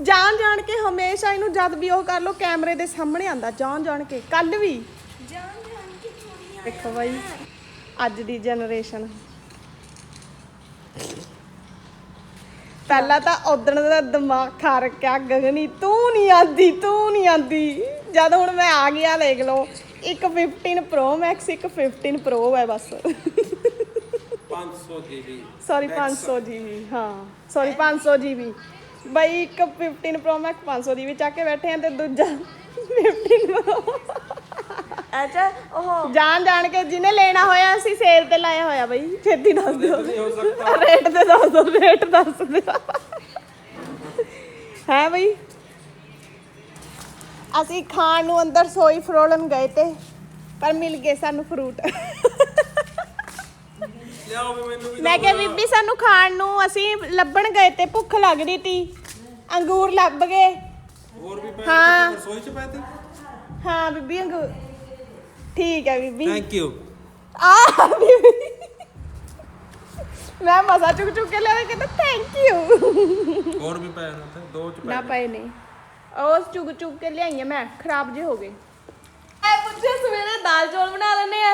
ਜਾਣ ਜਾਣ ਕੇ ਹਮੇਸ਼ਾ ਇਹਨੂੰ ਜਦ ਵੀ ਉਹ ਕਰ ਲੋ ਕੈਮਰੇ ਦੇ ਸਾਹਮਣੇ ਆਂਦਾ ਜਾਣ ਜਾਣ ਕੇ ਕੱਲ ਵੀ। ਦੇਖੋ ਬਾਈ। ਅੱਜ ਦੀ ਜਨਰੇਸ਼ਨ ਪਹਿਲਾਂ ਤਾਂ ਉਦਣ ਦਾ ਦਿਮਾਗ ਖਾ ਰੱਖਿਆ ਗਗਨੀ ਤੂੰ ਨਹੀਂ ਆਂਦੀ ਤੂੰ ਨਹੀਂ ਆਂਦੀ। ਜਦ ਹੁਣ ਮੈਂ ਆ ਗਿਆ ਦੇਖ ਲਓ ਇੱਕ 15 Pro Max ਇੱਕ 15 Pro ਹੈ ਬਸ। 500 GB ਸੌਰੀ 500 GB ਹਾਂ। ਸੌਰੀ 500 GB ਬਈ ਇੱਕ 15 Pro Max 500 ਦੀ ਵੀ ਚੱਕ ਕੇ ਬੈਠੇ ਆ ਤੇ ਦੂਜਾ 15 Pro ਅੱਛਾ ਉਹ ਜਾਣ ਜਾਣ ਕੇ ਜਿਹਨੇ ਲੈਣਾ ਹੋਇਆ ਅਸੀਂ ਸੇਲ ਤੇ ਲਾਇਆ ਹੋਇਆ ਬਈ। ਛੇਤੀ ਦੱਸ ਦਿਓ। ਨਹੀਂ ਹੋ ਸਕਦਾ। ਰੇਟ ਤੇ ਦੱਸ ਦਿਓ ਰੇਟ ਦੱਸ ਦਿਓ। ਹੈ ਬਈ। ਅਸੀਂ ਖਾਣ ਨੂੰ ਅੰਦਰ ਸੋਈ ਫਰੋਲਣ ਗਏ ਤੇ ਪਰ ਮਿਲ ਗਏ ਸਾਨੂੰ ਫਰੂਟ ਲਿਆਓ ਵੀ ਮੈਨੂੰ ਵੀ ਮੈਂ ਕਿਹਾ ਬੀਬੀ ਸਾਨੂੰ ਖਾਣ ਨੂੰ ਅਸੀਂ ਲੱਭਣ ਗਏ ਤੇ ਭੁੱਖ ਲੱਗ ਰਹੀ ਤੀ। ਅੰਗੂਰ ਲੱਭ ਗਏ। ਹੋਰ ਵੀ ਪੈ ਹਾਂ। ਰਸੋਈ ਚ ਪੈ ਤੀ? ਹਾਂ ਬੀਬੀ ਅੰਗੂਰ ਠੀਕ ਹੈ ਬੀਬੀ। ਥੈਂਕ ਯੂ ਆ ਬੀਬੀ। ਮੈਂ ਮਜ਼ਾ ਚੁੱਕ ਚੁੱਕ ਕੇ ਲਿਆ ਕਹਿੰਦਾ ਥੈਂਕ ਯੂ ਹੋਰ ਵੀ ਪੈ ਨੇ ਉੱਥੇ? ਦੋ ਚ ਨਾ ਪਏ ਨੇ। ਉਹ ਚੁਗ ਚੁਗ ਕੇ ਲਿਆਈਆਂ ਮੈਂ ਖਰਾਬ ਜੇ ਹੋ ਗਏ। ਐ ਪੁੱਛੇ ਸਵੇਰੇ ਦਾਲ ਚੌਲ ਬਣਾ ਲੈਨੇ ਆ।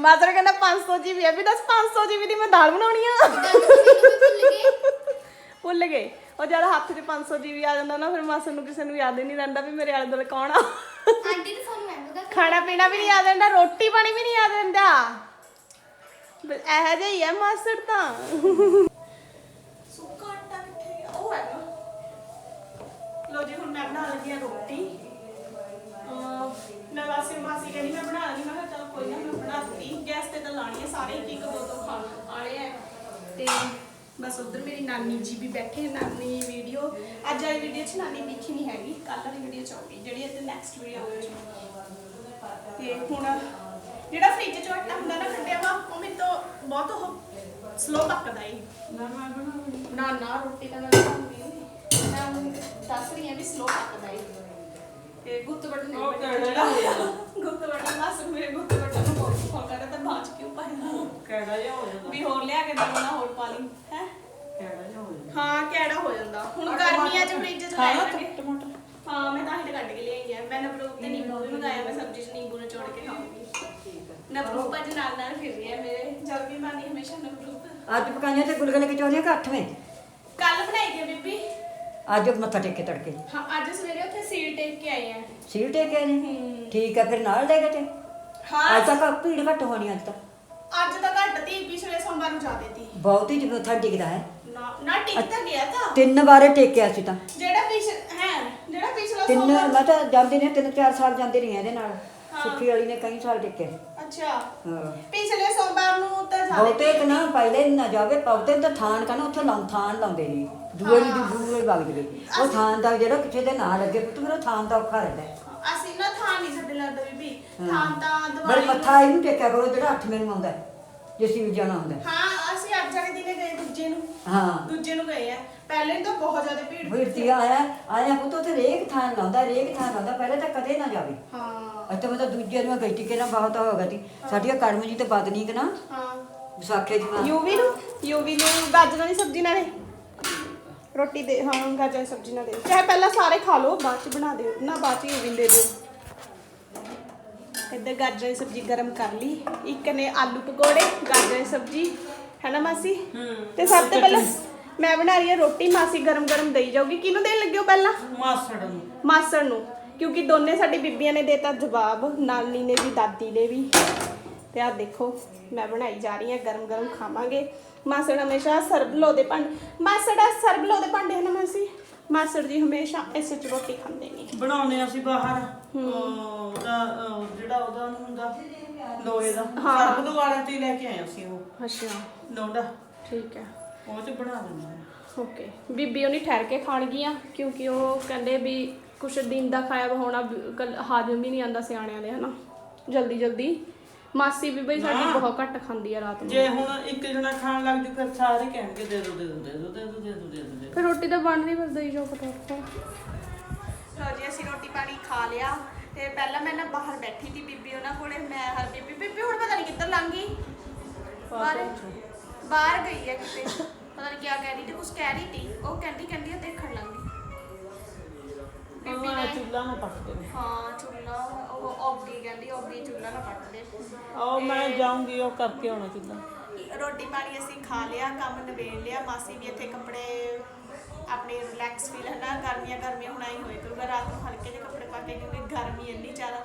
ਮਾਦਰ ਕਹਿੰਦਾ 500 ਜੀਬੀ ਆ। ਵੀ ਦੱਸ 500 ਜੀਬੀ ਦੀ ਮੈਂ ਦਾਲ ਬਣਾਉਣੀ ਆ। ਭੁੱਲ ਗਏ। ਉਹ ਜਦ ਹੱਥ 'ਚ 500 ਜੀਬੀ ਆ ਜਾਂਦਾ ਨਾ ਫਿਰ ਮਾਸਰ ਨੂੰ ਕਿਸੇ ਨੂੰ ਯਾਦ ਹੀ ਨਹੀਂ ਰਹਿੰਦਾ ਵੀ ਮੇਰੇ ਆਲੇ ਦੁਆਲੇ ਕੌਣ ਆ। ਆਂਟੀ ਦੇ ਫੋਨ ਮੈਂ ਖਾਣਾ ਪੀਣਾ ਵੀ ਨਹੀਂ ਯਾਦ ਰਹਿੰਦਾ ਰੋਟੀ ਪਾਣੀ ਵੀ ਨਹੀਂ ਯਾਦ ਰਹਿੰਦਾ। ਬਸ ਇਹੋ ਜਿਹਾ ਹੀ ਹੈ ਮਾਸੜ ਤਾਂ। ਸੁੱਕਾ ਆਟਾ ਕਿੱਥੇ ਉਹ ਹੈਗਾ ਲੋ ਜੀ ਹੁਣ ਮੈਂ ਬਣਾ ਲੱਗੀ ਹਾਂ ਰੋਟੀ। ਅਹ ਮੈਂ ਵਾਸੀ ਮਾਸੀ ਕਹਿੰਦੀ ਮੈਂ ਬਣਾ ਲਈ ਮੈਂ ਕਿਹਾ ਚਲ ਕੋਈ ਨਾ ਮੈਂ ਬਣਾ ਦਿੱਤੀ। ਗੈਸ ਤੇ ਤਾਂ ਲਾਣੀ ਹੈ ਸਾਰੇ ਇੱਕ ਇੱਕ ਦੋ ਦੋ ਖਾ ਆਲੇ ਹੈ ਤੇ ਬਸ ਉਧਰ ਮੇਰੀ ਨਾਨੀ ਜੀ ਵੀ ਬੈਠੇ ਨਾਨੀ ਵੀਡੀਓ ਅੱਜ ਵਾਲੀ ਵੀਡੀਓ 'ਚ ਨਾਨੀ ਦਿਖੀ ਨਹੀਂ ਹੈਗੀ ਕੱਲ ਵਾਲੀ ਵੀਡੀਓ 'ਚ ਆਉਗੀ ਜਿਹੜੀ ਇਹਦੇ ਨੈਕਸਟ ਵੀਡੀਓ ਆਉਗੀ ਤੇ ਹੁਣ ਜਿਹੜਾ ਫ੍ਰਿਜ 'ਚੋਂ ਆਟਾ ਹੁੰਦਾ ਨਾ ਕੱਢਿਆ ਵਾ ਉਹ ਮੇਰੇ ਤੋਂ ਬਹੁਤ ਉਹ ਸਲੋ ਪੱਕਦਾ ਈ ਨਾ ਨਾ ਰੋਟੀ ਤਾਂ ਮੈਂ ਬਣਾਉਂਦੀ। ਮੈਂ ਦੱਸ ਰਹੀ ਹਾਂ ਵੀ ਸਲੋ ਪੱਕਦਾ ਈ ਤੇ ਗੁੱਤ ਬਟਨ ਨਹੀਂ ਬਟਨ ਗੁੱਤ ਬਟਨ ਬਸ ਮੇਰੇ ਗੁੱਤ ਬਟਨ ਨੂੰ ਹੋਰ ਫੋਨ ਕਰਾ ਤਾਂ ਬਾਅਦ 'ਚ ਕਿਉਂ ਪਾਇਆ? ਕਿਹੜਾ ਜਿਹਾ ਹੋ ਜਾਂਦਾ? ਵੀ ਹੋਰ ਲਿਆ ਕੇ ਦੇਣਾ ਹੋਰ ਪਾ ਲਈ ਹੈ? ਕਿਹੜਾ ਜਿਹਾ ਹੋ ਜਾਂਦਾ? ਹਾਂ ਕਿਹੜਾ ਹੋ ਜਾਂਦਾ? ਹੁਣ ਗਰਮੀਆਂ 'ਚ ਫ੍ਰਿਜ 'ਚ ਲੈ ਖਾਣਾ ਲਾਂਗੇ ਟਮਾਟਰ। ਹਾਂ ਮੈਂ ਤਾਂ ਹੀ ਤਾਂ ਕੱਢ ਕੇ ਲਿਆਈ ਆ। ਮੈਂ ਨਵਰੂਪ ਤੇ ਨਿੰਬੂ ਵੀ ਮੰਗਾਇਆ ਮੈਂ ਸਬਜ਼ੀ 'ਚ ਨਿੰਬੂ ਨਿਚੋੜ ਕੇ ਖਾਊਂਗੀ ਨਵਰੂਪ ਅੱਜ ਨਾਲ ਨਾਲ ਫਿਰ ਰਿਹਾ। ਮੇਰੇ ਜਦ ਵੀ ਮਾਨੀ ਹਮੇਸ਼ਾ ਨਵਰੂਪ ਅੱਜ ਪਕਾਈਆਂ ਤੇ ਗੁਲਗੁਲੇ ਕਚੌਰੀਆਂ ਕਿ ਅੱਠਵੇਂ ਕੱਲ ਬਣਾਈ ਗਈ ਬੀਬੀ। ਅੱਜ ਮੱਥਾ ਟੇਕ ਕੇ ਤੜਕੇ ਹਾਂ ਅੱਜ ਸਵੇਰੇ ਉੱਥੇ ਸੀਲ ਟੇਕ ਕੇ ਆਏ ਆ। ਸੀਲ ਟੇਕ ਕੇ ਨੇ? ਠੀਕ ਆ ਫਿਰ ਨਾਲ ਲੈ ਗਏ ਤੇ? ਹਾਂ। ਅੱਜ ਤੱਕ ਭੀੜ ਘੱਟ ਹੋਣੀ ਅੱਜ ਤਾਂ। ਅੱਜ ਤਾਂ ਘੱਟ ਤੀ ਪਿਛਲੇ ਸੋਮਵਾਰ ਨੂੰ ਜ਼ਿਆਦੇ ਤੀ। ਬਹੁਤ ਹੀ ਮੱਥਾ ਟੇਕਦਾ ਹੈ? ਨਾ ਨਾ ਟਿਕ ਤਾਂ ਗਿਆ ਤਾਂ। ਤਿੰਨ ਵਾਰੇ ਟੇਕਿਆ ਸੀ ਤਾਂ। ਜਿਹੜਾ ਪਿਛ ਹੈ ਜਿਹੜਾ ਪਿਛਲਾ ਤਿੰਨ ਸੋਮਵਾਰ ਮੈਂ ਤਾਂ ਜਾਂਦੇ ਨੇ ਤਿੰਨ ਚਾਰ ਸਾਲ ਜਾਂਦੇ ਆ ਇਹਦੇ ਨਾਲ। ਸੁੱਖੀ ਵਾਲੀ ਨੇ ਕਈ ਸਾਲ ਟੇਕਿਆ ਅੱਛਾ। ਹਾਂ। ਪਿਛਲੇ ਸੋਮਵਾਰ ਨੂੰ ਤਾਂ ਜ਼ਿਆਦੇ ਬਹੁਤੇ ਕਿ ਨਾ ਪਹਿਲੇ ਨਾ ਜਾਵੇ ਬਹੁਤੇ ਤਾਂ ਥਾਨ ਕਾ ਨਾ ਉੱਥੇ ਲਾਉਂ ਥਾਨ ਲਾਉਂਦੇ ਨੇ। ਦੂਏ ਦੀ ਦੂਏ ਵਗ ਜਵੇ ਉਹ ਥਾਨ ਦਾ ਜਿਹੜਾ ਕਿਸੇ ਦੇ ਨਾਂ ਲੱਗੇ ਪੁੱਤ ਉਹ ਥਾਨ ਦਾ ਔਖਾ ਰਹਿੰਦਾ। ਹੈ। ਅਸੀਂ ਨਾ ਥਾਂ ਨਹੀਂ ਸਾਡੇ ਲੱਗਦਾ ਬੀਬੀ। ਥਾਂ ਤਾਂ ਬੜੇ ਦਿਵਾਲੀ ਨੂੰ- ਮੱਥਾ ਇਹਨੂੰ ਟੇਕਿਆ ਕਰੋ ਜਿਹੜਾ ਅੱਠ ਮੈਨੂੰ ਆਉਂਦਾ ਹੈ, ਜਿਸ ਵੀ ਜਾਣਾ ਹੁੰਦਾ ਹੈ। ਹਾਂ ਅਸੀਂ ਅੱਜ ਦਿਨੇ ਗਏ ਦੂਜੇ ਨੂੰ। ਹਾਂ। ਦੂਜੇ ਨੂੰ ਗਏ ਆ। ਪਹਿਲੇ ਤਾਂ ਬਹੁਤ ਜ਼ਿਆਦਾ ਭੀੜ। ਵੀਰਤੀਆ ਆਇਆ ਆਇਆ ਪੁੱਤ ਉੱਥੇ ਰੇਕ ਥਾਨ ਲਾਉਂਦਾ ਰੇਕ ਥਾਨ ਲਾਉਂਦਾ ਪਹਿਲੇ ਤਾਂ ਕਦੇ ਨਾ ਜਾਵੇ। ਹਾਂ। ਅੱਛਾ ਮੈਂ ਤਾਂ ਦੂਜੇ ਨੂੰ ਗਈ ਟਿਕੇ ਨਾ ਬਹੁਤ ਹੋ ਗਈ ਸਾਡੀਆਂ ਕਰਮ ਜੀ ਤੇ ਬਦਨੀ ਕਿ ਨਾ। ਹਾਂ। ਵਿਸਾਖੇ ਦੀ ਮਾਂ। ਯੂਵੀ ਨੂੰ ਯੂਵੀ ਨੂੰ ਗਾਜਰਾਂ ਦੀ ਸਬਜ਼ੀ ਨਾਲੇ। ਰੋਟੀ ਦੇ ਹਾਂ ਗਾਜਰਾਂ ਦੀ ਸਬਜ਼ੀ ਨਾਲ। ਦੇ। ਚਾਹੇ ਪਹਿਲਾਂ ਸਾਰੇ ਖਾ ਲਓ ਬਾਅਦ ਚ ਬਣਾ ਦਿਓ। ਨਾ ਬਾਅਦ ਚ ਯੂਵੀ ਦੇ ਦਿਓ। ਇੱਧਰ ਗਾਜਰਾਂ ਦੀ ਸਬਜ਼ੀ ਗਰਮ ਕਰ ਲਈ। ਇੱਕ ਨੇ ਆਲੂ ਪਕੌੜੇ ਗਾਜਰਾਂ ਦੀ ਸਬਜ਼ੀ। ਹੈ ਨਾ ਮਾਸੀ? ਤੇ ਸਭ ਤੋਂ ਪਹਿਲਾਂ ਮੈਂ ਬਣਾ ਰਹੀ ਹਾਂ ਰੋਟੀ ਮਾਸੀ ਗਰਮ ਗਰਮ ਦੇਈ ਜਾਊਗੀ। ਕਿਹਨੂੰ ਦੇਣ ਲੱਗੇ ਹੋ ਪਹਿਲਾਂ? ਮਾਸੜ ਨੂੰ। ਮਾਸੜ ਨੂੰ ਕਿਉਂਕਿ ਦੋਨੇ ਸਾਡੀ ਬੀਬੀਆਂ ਨੇ ਦੇਤਾ ਜਵਾਬ ਨਾਨੀ ਨੇ ਵੀ ਦਾਦੀ ਨੇ ਵੀ। ਤੇ ਆ ਦੇਖੋ ਮੈਂ ਬਣਾਈ ਜਾ ਰਹੀ ਹਾਂ ਗਰਮ ਗਰਮ ਖਾਵਾਂਗੇ। ਮਾਸੜ ਹਮੇਸ਼ਾ ਸਰਬਲੋ ਦੇ ਭਾਂਡੇ ਮਾਸੜ ਸਰਬਲੋ ਦੇ ਭਾਂਡੇ ਹਨ ਮਾਸੀ? ਮਾਸੜ ਜੀ ਹਮੇਸ਼ਾ ਇਸੇ ਚ ਰੋਟੀ ਖਾਂਦੇ ਨੇ। ਬਣਾਉਨੇ ਅਸੀਂ ਬਾਹਰ। ਉਹ ਉਹਦਾ ਅਹ, ਜਿਹੜਾ ਉਹਦਾ ਨੀ ਹੁੰਦਾ ਲੋਹੇ ਦਾ। ਸਰਬ ਦੁਆਰਾ ਤੇ ਲੈ ਕੇ ਆਏ ਅਸੀਂ ਉਹ। ਅੱਛਾ। ਲੋਡਾ ਠੀਕ ਹੈ। ਉਹ ਚ ਬਣਾ ਦਿੰਦੇ ਆ। ਓਕੇ। ਬੀਬੀ ਉਹਨੀ ਠਹਿਰ ਕੇ ਖਾਣ ਗਈਆਂ ਕਿਉਂਕਿ ਉਹ ਕਹਿੰਦੇ ਵੀ ਕੁਛ ਦਿਨ ਦਾ ਖਾਇਆ ਵਾ ਹੋਣਾ ਵੀ ਕੱਲ ਹਾਜ਼ਮ ਵੀ ਨਹੀਂ ਆਂਦਾ ਸਿਆਣਿਆਂ ਦੇ ਹਨਾ? ਜਲਦੀ ਜਲਦੀ। ਮਾਸੀ ਵੀ ਬਈ ਸਾਡੀ ਬਹੁਤ ਘੱਟ ਖਾਂਦੀ ਆ ਰਾਤ ਨੂੰ। ਜੇ ਹੁਣ ਇੱਕ ਜਣਾ ਖਾਣ ਲੱਗ ਜੂ ਫਿਰ ਸਾਰੇ ਕਹਿਣਗੇ ਦੇ ਦੋ ਦੇ ਦੋ ਦੇ ਦੋ ਦੇ ਦੋ ਦੇ ਦੋ ਦੇ ਦੋ ਦੇ ਦਿਓ। ਫਿਰ ਰੋਟੀ ਤਾਂ ਬਣ ਰਹੀ ਬਸ ਦਈ ਜਾਓ ਫਟਾਫਟ ਲੋ ਜੀ ਅਸੀਂ ਰੋਟੀ ਪਾਣੀ ਖਾ ਲਿਆ। ਤੇ ਪਹਿਲਾਂ ਮੈਂ ਨਾ ਬਾਹਰ ਬੈਠੀ ਸੀ ਬੀਬੀ ਉਹਨਾਂ ਕੋਲੇ ਮੈਂ ਹਰ ਬੀਬੀ ਬੀਬੀ ਹੁਣ ਪਤਾ ਨਹੀਂ ਕਿੱਧਰ ਲੰਘ ਗਈ। ਬਾਹਰ ਬਾਹਰ ਗਈ ਹੈ ਕਿਤੇ। ਪਤਾ ਨਹੀਂ ਕਿਆ ਕਹਿ ਰਹੀ ਤੇ ਕੁਝ ਕਹਿ ਰਹੀ ਸੀ। ਉਹ ਕਹਿੰਦੀ ਕਹਿੰਦੀ ਆ ਦੇਖਣ ਲੱਗ ਗਈ। ਬੀਬੀ ਹਾਂ ਨੇ ਚੁੱਲਾ ਨਾ ਪੱਕ ਦੇ। ਹਾਂ ਚੁੱਲਾ ਉਹ ਔਗੀ ਕਹਿੰਦੀ ਔਗੀ ਚੁੱਲਾ ਨਾ ਪੱਟ ਦੇ। ਆਓ ਮੈਂ ਜਾਊਂਗੀ ਉਹ ਕਰਕੇ ਆਉਣਾ ਚੁੱਲਾ ਰੋਟੀ ਪਾਣੀ ਅਸੀਂ ਖਾ ਲਿਆ ਕੰਮ ਨਿਬੇੜ ਲਿਆ ਮਾਸੀ ਵੀ ਇੱਥੇ ਕੱਪੜੇ ਆਪਣੇ ਰਿਲੈਕਸ ਫੀਲ ਹੈ ਨਾ ਗਰਮੀਆਂ ਗਰਮੀਆਂ ਹੁਣ ਆਈ ਹੋਏ ਕਰੂਗਾ ਰਾਤ ਨੂੰ ਹਲਕੇ ਜਿਹੇ ਕੱਪੜੇ ਪਾ ਕੇ ਕਿਉਂਕਿ ਗਰਮੀ ਇੰਨੀ ਜ਼ਿਆਦਾ।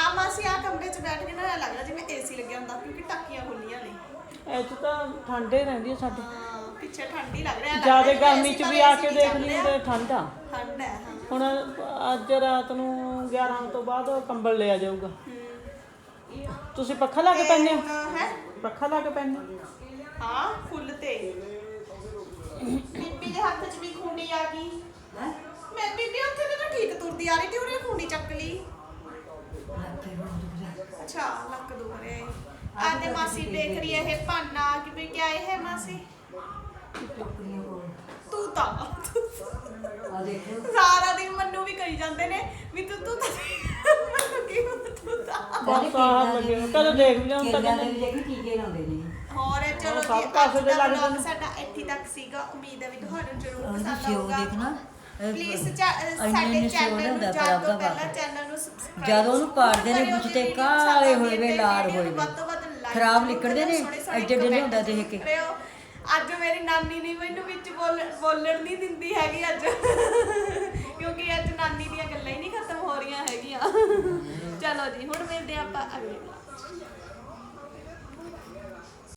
ਆ ਮਾਸੀ ਆ ਕਮਰੇ 'ਚ ਬੈਠ ਕੇ ਨਾ ਐਂ ਲੱਗਦਾ ਜਿਵੇਂ ਏਸੀ ਲੱਗਿਆ ਹੁੰਦਾ ਕਿਉਂਕਿ ਟਾਕੀਆਂ ਖੁੱਲੀਆਂ ਨੇ। ਚ ਤਾਂ ਠੰਡੇ ਰਹਿੰਦੀ ਆ ਸਾਡੇ। ਹਾਂ ਪਿੱਛੇ ਠੰਡੀ ਲੱਗ ਰਿਹਾ ਜ਼ਿਆਦਾ ਗਰਮੀ ਚ ਵੀ ਆ ਕੇ ਦੇਖ ਲਈ ਤੇ ਠੰਡ ਆ। ਠੰਡ ਹੈ ਹਾਂ। ਹੁਣ ਅੱਜ ਰਾਤ ਨੂੰ 11 ਤੋਂ ਬਾਅਦ ਕੰਬਲ ਲਿਆ ਜਾਊਗਾ। ਤੁਸੀਂ ਪੱਖਾ ਲਾ ਕੇ ਪੈਂਦੇ ਹੋ? ਹੈ। ਪੱਖਾ ਲਾ ਕੇ ਪੈਂਦੇ ਹੋ? ਹਾਂ ਫੁੱਲ ਤੇ। ਬੀਬੀ ਦੇ ਹੱਥ 'ਚ ਵੀ ਖੁੰਡੀ ਆ ਗਈ। ਮੈਂ ਬੀਬੀ ਉੱਥੇ ਤੇ ਠੀਕ ਤੁਰਦੀ ਆ ਰਹੀ ਤੇ ਉਹਨੇ ਖੁੰਡੀ ਚੱਕ ਲਈ। ਅੱਛਾ ਲੱਕ ਦੁਖ ਰਿਹਾ ਹੈ ਆਂਦੇ ਮਾਸੀ ਦੇਖ ਰਹੀ ਹੈ ਇਹ ਭਾਨਾ ਕਿ ਵੀ ਕਿਆ ਇਹ ਹੈ ਮਾਸੀ? ਤੂੰ ਤਾਂ ਆ ਦੇਖੋ। ਸਾਰਾ ਦਿਨ ਮੈਨੂੰ ਵੀ ਕਹੀ ਜਾਂਦੇ ਨੇ ਵੀ ਤੂੰ ਤੂੰ ਤਾਂ ਮੈਨੂੰ ਕੀ ਤੂੰ ਤਾਂ। ਆਹ ਲੱਗੇ। ਕਦੇ ਦੇਖ ਵੀ ਕਿਰਨਾਂ ਦੇ ਲਾਉਂਦੇ ਨੇ। ਸਭ ਪਾਸੇ ਅੱਜ ਦੇ ਦਾ ਲੱਗ vlog ਜਾਂਦੇ। ਸਾਡਾ ਇੱਥੇ ਤੱਕ ਸੀਗਾ ਉਮੀਦ ਹੈ ਵੀ ਤੁਹਾਨੂੰ ਜ਼ਰੂਰ ਉਹਦੀ ਪਸੰਦ ਸ਼ੋਅ ਆਊਗਾ ਦੇਖਣਾ ਇਹ ਪਲੀਜ਼ ਇੰਨੇ ਸਾਡੇ ਇੰਨੇ ਚੈਨਲ ਸ਼ੋਅ ਨੂੰ ਹੁੰਦਾ ਜਾਣ ਪਰ ਤੋਂ ਆਪਦਾ ਪਹਿਲਾਂ ਵਕਤ। ਚੈਨਲ ਨੂੰ ਸਬਸਕ੍ਰਾਈਬ ਜਦੋਂ ਉਹਨੂੰ ਪਾੜਦੇ ਨੇ ਕਰਿਓ ਵਿੱਚ ਜੀ, ਤੇ ਵੀਡੀਓ ਕਾਲੇ ਪਸੰਦ ਹੋਏ ਵੇ, ਆਉਂਦੀ ਹੈ, ਲਾਲ ਵੀਡੀਓ ਹੋਏ ਨੂੰ ਵੇ। ਵੱਧ ਤੋਂ ਵੱਧ like ਖਰਾਬ ਨਿਕਲਦੇ ਨੇ, ਐਡੇ ਐਡੇ ਹੁੰਦਾ ਦੇਖ ਕੇ। ਅੱਜ ਮੇਰੀ ਨਾਨੀ ਨਹੀਂ ਮੈਨੂੰ ਵਿੱਚ ਬੋਲ ਬੋਲਣ ਨਹੀਂ ਦਿੰਦੀ ਹੈਗੀ ਅੱਜ ਕਿਉਂਕਿ ਅੱਜ ਨਾਨੀ ਦੀਆਂ ਗੱਲਾਂ ਹੀ ਨਹੀਂ ਖਤਮ ਹੋ ਰਹੀਆਂ ਹੈਗੀਆਂ ਚਲੋ ਜੀ ਹੁਣ ਮਿਲਦੇ ਆਪਾਂ ਅਗਲੇ vlog